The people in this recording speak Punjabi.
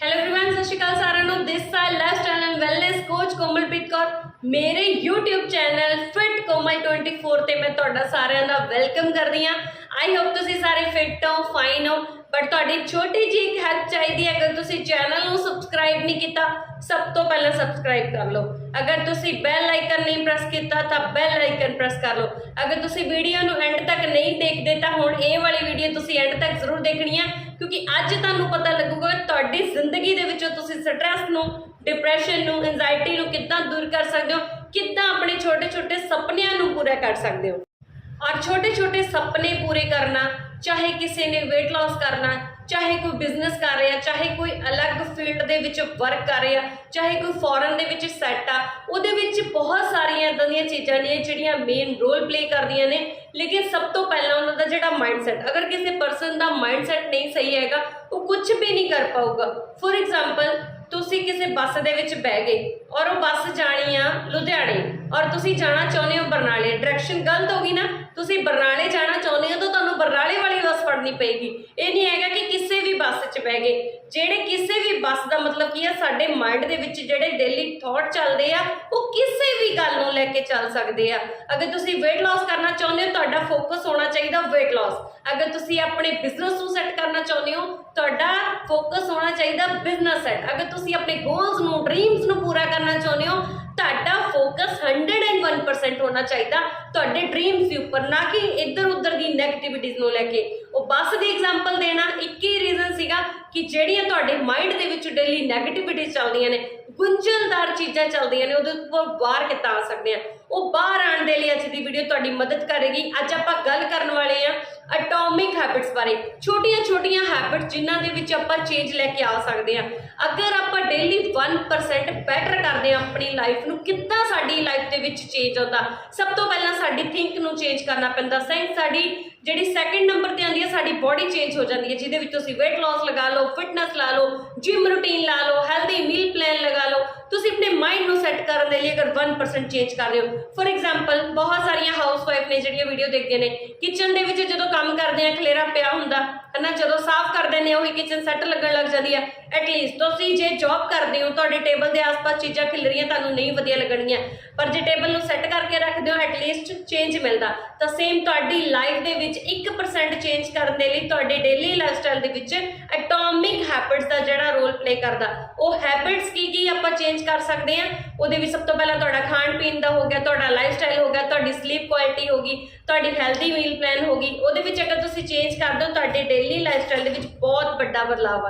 ਹੈਲੋ एवरीवन ਸਤਿ ਸ਼੍ਰੀ ਅਕਾਲ ਸਾਰਿਆਂ ਨੂੰ ਦਿਸ ਸਾਲ lifestyle and wellness coach Komalpreet Kaur ਮੇਰੇ YouTube ਚੈਨਲ ਫਿਟ ਕੋਮਲ 24 ਤੇ ਮੈਂ ਤੁਹਾਡਾ ਸਾਰਿਆਂ ਦਾ ਵੈਲਕਮ ਕਰਦੀ ਹਾਂ। ਆਈ ਹੋਪ ਤੁਸੀਂ ਸਾਰੇ ਫਿਟ ਹੋ ਫਾਈਨ ਹੋ ਬਟ ਤੁਹਾਡੀ ਛੋਟੀ ਜਿਹੀ ਇੱਕ ਹੈਲਪ ਚਾਹੀਦੀ ਹੈ। ਅਗਰ ਤੁਸੀਂ ਚੈਨਲ ਨੂੰ ਸਬਸਕ੍ਰਾਈਬ ਨਹੀਂ ਕੀਤਾ, ਸਭ ਤੋਂ ਪਹਿਲਾਂ ਸਬਸਕ੍ਰਾਈਬ ਕਰ ਲਓ। ਅਗਰ ਤੁਸੀਂ ਬੈਲ ਆਈਕਨ ਨਹੀਂ ਪ੍ਰੈਸ ਕੀਤਾ, ਤਾਂ ਬੈਲ ਆਈਕਨ ਪ੍ਰੈਸ ਕਰ ਲਓ। ਅਗਰ ਤੁਸੀਂ ਵੀਡੀਓ ਨੂੰ ਐਂਡ ਤੱਕ ਨਹੀਂ ਦੇਖਦੇ, ਤਾਂ ਹੁਣ ਇਹ ਵਾਲੀ ਵੀਡੀਓ ਤੁਸੀਂ ਐਂਡ ਤੱਕ ਜ਼ਰੂਰ ਦੇਖਣੀ ਹੈ ਕਿਉਂਕਿ ਅੱਜ ਤੁਹਾਨੂੰ ਪਤਾ ਲੱਗੂਗਾ ਤੁਹਾਡੀ ਜ਼ਿੰਦਗੀ ਦੇ ਵਿੱਚੋਂ ਤੁਸੀਂ ਸਟ੍ਰੈਸ ਨੂੰ ਡਿਪਰੈਸ਼ਨ ਨੂੰ ਐਂਜ਼ਾਇਟੀ ਨੂੰ ਕਰ ਸਕਦੇ ਹੋ? ਕਿੱਦਾਂ ਆਪਣੇ ਛੋਟੇ-ਛੋਟੇ ਸੁਪਨਿਆਂ ਨੂੰ ਪੂਰਾ ਕਰ ਸਕਦੇ ਹੋ? ਔਰ ਛੋਟੇ-ਛੋਟੇ ਸੁਪਨੇ ਪੂਰੇ ਕਰਨਾ, ਚਾਹੇ ਕਿਸੇ ਨੇ weight loss ਕਰਨਾ, ਚਾਹੇ ਕੋਈ ਬਿਜ਼ਨਸ ਕਰ ਰਿਹਾ, ਚਾਹੇ ਕੋਈ ਅਲੱਗ ਫੀਲਡ ਦੇ ਵਿੱਚ ਵਰਕ ਕਰ ਰਿਹਾ, ਚਾਹੇ ਕੋਈ ਫੋਰਨ ਦੇ ਵਿੱਚ ਸੈੱਟ ਆ, ਉਹਦੇ ਵਿੱਚ ਬਹੁਤ ਸਾਰੀਆਂ ਇਦਾਂ ਦੀਆਂ ਚੀਜ਼ਾਂ ਨੇ ਜਿਹੜੀਆਂ ਮੇਨ ਰੋਲ ਪਲੇ ਕਰਦੀਆਂ ਨੇ। ਲੇਕਿਨ ਸਭ ਤੋਂ ਪਹਿਲਾਂ ਉਹਨਾਂ ਦਾ ਜਿਹੜਾ ਮਾਈਂਡਸੈਟ ਅਗਰ ਕਿਸੇ ਪਰਸਨ ਦਾ ਮਾਈਂਡਸੈਟ ਨਹੀਂ ਸਹੀ ਹੈਗਾ, ਉਹ ਕੁਝ ਵੀ ਨਹੀਂ ਕਰ ਪਾਊਗਾ। ਫੋਰ ਐਗਜ਼ਾਮਪਲ ਤੁਸੀਂ ਕਿਸੇ ਬੱਸ ਦੇ ਵਿੱਚ ਬਹਿ ਗਏ ਔਰ ਉਹ ਬੱਸ ਜਾਣੀ ਆ ਲੁਧਿਆਣੇ ਔਰ ਤੁਸੀਂ ਜਾਣਾ ਚਾਹੁੰਦੇ ਹੋ ਬਰਨਾਲੇ। ਡਾਇਰੈਕਸ਼ਨ ਗਲਤ ਹੋ ਗਈ ਨਾ, ਤੁਸੀਂ ਬਰਨਾਲੇ ਜਾਣਾ ਚਾਹੁੰਦੇ ਹੋ ਤਾਂ ਤੁਹਾਨੂੰ ਬਰਨਾਲੇ ਵਾਲੀ ਬੱਸ ਫੜਨੀ ਪਏਗੀ। ਇਹ ਨਹੀਂ ਹੈਗਾ ਕਿ ਕਿਸੇ ਵੀ ਬੱਸ 'ਚ ਬਹਿ ਗਏ। ਜਿਹੜੇ ਕਿਸੇ ਵੀ ਬੱਸ ਦਾ ਮਤਲਬ ਕੀ ਆ, ਸਾਡੇ ਮਾਈਂਡ ਦੇ ਵਿੱਚ ਜਿਹੜੇ ਡੇਲੀ ਥਾਟ ਚੱਲਦੇ ਆ, ਉਹ ਕਿਸੇ ਕੇ ਚੱਲ ਸਕਦੇ ਆ। ਅਗਰ ਤੁਸੀਂ weight loss ਕਰਨਾ ਚਾਹੁੰਦੇ ਹੋ, ਤੁਹਾਡਾ ਫੋਕਸ ਹੋਣਾ ਚਾਹੀਦਾ weight loss ਅਗਰ ਤੁਸੀਂ ਆਪਣੇ ਬਿਜ਼ਨਸ ਨੂੰ ਸੈੱਟ ਕਰਨਾ ਚਾਹੁੰਦੇ ਹੋ, ਤੁਹਾਡਾ ਫੋਕਸ ਹੋਣਾ ਚਾਹੀਦਾ ਬਿਜ਼ਨਸ ਸੈੱਟ ਅਗਰ ਤੁਸੀਂ ਆਪਣੇ ਗੋਲਸ ਨੂੰ ਡ੍ਰੀਮਸ ਨੂੰ ਪੂਰਾ ਕਰਨਾ ਚਾਹੁੰਦੇ ਹੋ, ਤੁਹਾਡਾ ਫੋਕਸ 101% ਹੋਣਾ ਚਾਹੀਦਾ। ਤੁਹਾਡੇ ਡ੍ਰੀਮਸ ਦੇ ਉੱਪਰ, ਨਾ ਕਿ ਇੱਧਰ ਉੱਧਰ ਦੀ ਨੈਗੇਟਿਵਿਟੀਜ਼ ਨੂੰ ਲੈ ਕੇ। ਉਹ ਬੱਸ ਦੀ ਐਗਜ਼ਾਮਪਲ ਦੇਣਾ, ਇੱਕ ਹੀ ਰੀਜ਼ਨ ਸੀਗਾ ਕਿ ਜਿਹੜੀਆਂ ਤੁਹਾਡੇ ਮਾਈਂਡ ਦੇ ਵਿੱਚ ਡੇਲੀ ਨੈਗੇਟਿਵਿਟੀਜ਼ ਚੱਲਦੀਆਂ ਨੇ ਗੁੰਝਲਦਾਰ ਚੀਜ਼ਾਂ ਚੱਲਦੀਆਂ ਨੇ, ਉਹਦੇ ਉੱਪਰ ਬਾਹਰ ਕਿੱਦਾਂ ਆ ਸਕਦੇ ਆ? ਉਹ ਬਾਹਰ ਆਉਣ ਦੇ ਲਈ ਅੱਜ ਦੀ ਵੀਡੀਓ ਤੁਹਾਡੀ ਮਦਦ ਕਰੇਗੀ। ਅੱਜ ਆਪਾਂ ਗੱਲ ਕਰਨ ਵਾਲੇ ਆ ਐਟੋਮਿਕ ਹੈਬਿਟਸ ਬਾਰੇ ਛੋਟੀਆਂ-ਛੋਟੀਆਂ ਹੈਬਿਟਸ ਜਿਨ੍ਹਾਂ ਦੇ ਵਿੱਚ ਆਪਾਂ ਚੇਂਜ ਲੈ ਕੇ ਆ ਸਕਦੇ ਆ ਅਗਰ ਆਪਾਂ ਡੇਲੀ 1% ਬੈਟਰ ਕਰਦੇ ਆ ਆਪਣੀ ਲਾਈਫ ਨੂੰ, ਕਿੱਦਾਂ ਸਾਡੀ ਲਾਈਫ ਦੇ ਵਿੱਚ ਚੇਂਜ ਆਉਂਦਾ? ਸਭ ਤੋਂ ਪਹਿਲਾਂ ਸਾਡੀ ਥਿੰਕ ਨੂੰ ਚੇਂਜ ਕਰਨਾ ਪੈਂਦਾ। ਸੈਂਸ ਸਾਡੀ ਜਿਹੜੀ ਸੈਕੰਡ ਨੰਬਰ ਤੇ ਆਉਂਦੀ ਹੈ, ਸਾਡੀ ਬਾਡੀ ਚੇਂਜ ਹੋ ਜਾਂਦੀ ਹੈ, ਜਿਹਦੇ ਵਿੱਚ ਤੁਸੀਂ weight loss ਲਗਾ ਲਓ ਫਿਟਨੈਸ ਲਾ ਲਓ ਜਿਮ ਰੂਟੀਨ ਲਾ ਲਓ ਹੈਲਦੀ ਮੀਲ ਪਲਾਨ ਲਗਾ ਲਓ ਤੁਸੀਂ ਆਪਣੇ ਮਾਈਂਡ ਨੂੰ ਸੈੱਟ ਕਰਨ ਦੇ ਲਈ ਅਗਰ 1% ਚੇਂਜ ਕਰ ਰਹੇ ਹੋ। ਫੋਰ ਐਗਜ਼ਾਮਪਲ ਬਹੁਤ ਸਾਰੀਆਂ ਹਾਊਸਵਾਈਫ ਨੇ ਜਿਹੜੀਆਂ ਵੀਡੀਓ ਦੇਖਦੇ ਨੇ ਕਿਚਨ ਦੇ ਵਿੱਚ ਜਦੋਂ ਕੰਮ ਕਰਦੇ ਆ, ਖਲੇਰਾ ਪਿਆ ਹੁੰਦਾ, ਹਨਾ, ਜਦੋਂ ਸਾਫ਼ ਕਰਦੇ ਨੇ, ਉਹੀ ਕਿਚਨ ਸੈੱਟ ਲੱਗਣ ਲੱਗ ਜਾਂਦੀ ਹੈ ਐਟਲੀਸਟ ਤੁਸੀਂ ਜੇ ਜੌਬ ਕਰਦੇ ਹੋ, ਤੁਹਾਡੇ ਟੇਬਲ ਦੇ ਆਸ-ਪਾਸ ਚੀਜ਼ਾਂ ਖਿਲ ਰਹੀਆਂ, ਤੁਹਾਨੂੰ ਨਹੀਂ ਵਧੀਆ ਲੱਗਣਗੀਆਂ। ਪਰ ਜੇ ਟੇਬਲ ਨੂੰ ਸੈੱਟ ਕਰਕੇ ਰੱਖਦੇ ਹੋ ਐਟਲੀਸਟ ਚੇਂਜ ਮਿਲਦਾ। ਤਾਂ ਸੇਮ ਤੁਹਾਡੀ ਲਾਈਫ ਦੇ ਵਿੱਚ 1% ਚੇਂਜ ਕਰਨ ਦੇ ਲਈ ਤੁਹਾਡੇ ਡੇਲੀ ਲਾਈਫਸਟਾਈਲ ਦੇ ਵਿੱਚ ਐਟੋਮਿਕ ਹੈਬਿਟਸ ਦਾ ਜਿਹੜਾ ਰੋਲ ਪਲੇ ਕਰਦਾ। ਉਹ ਹੈਬਿਟਸ ਕੀ ਕੀ ਆਪਾਂ ਚੇਂਜ ਕਰ ਸਕਦੇ ਆ ਉਹਦੇ ਵਿੱਚ ਸਭ ਤੋਂ ਪਹਿਲਾਂ ਤੁਹਾਡਾ ਖਾਣ ਪੀਣ ਦਾ ਹੋ ਗਿਆ, ਤੁਹਾਡਾ ਲਾਈਫਸਟਾਈਲ ਹੋ ਗਿਆ, ਤੁਹਾਡੀ ਸਲੀਪ ਕੁਆਲਿਟੀ ਹੋ ਗਈ, ਤੁਹਾਡੀ ਹੈਲਦੀ ਮੀਲ ਪਲਾਨ ਹੋ ਗਈ। ਉਹਦੇ ਵਿੱਚ ਅਗਰ ਤੁਸੀਂ ਚੇਂਜ ਕਰ ਦਿਓ ਤੁਹਾਡੇ ਡੇਲੀ ਲਾਈਫਸਟਾਈਲ ਦੇ ਵਿੱਚ ਬਹੁਤ ਵੱਡਾ ਬਦਲਾਅ ਆ।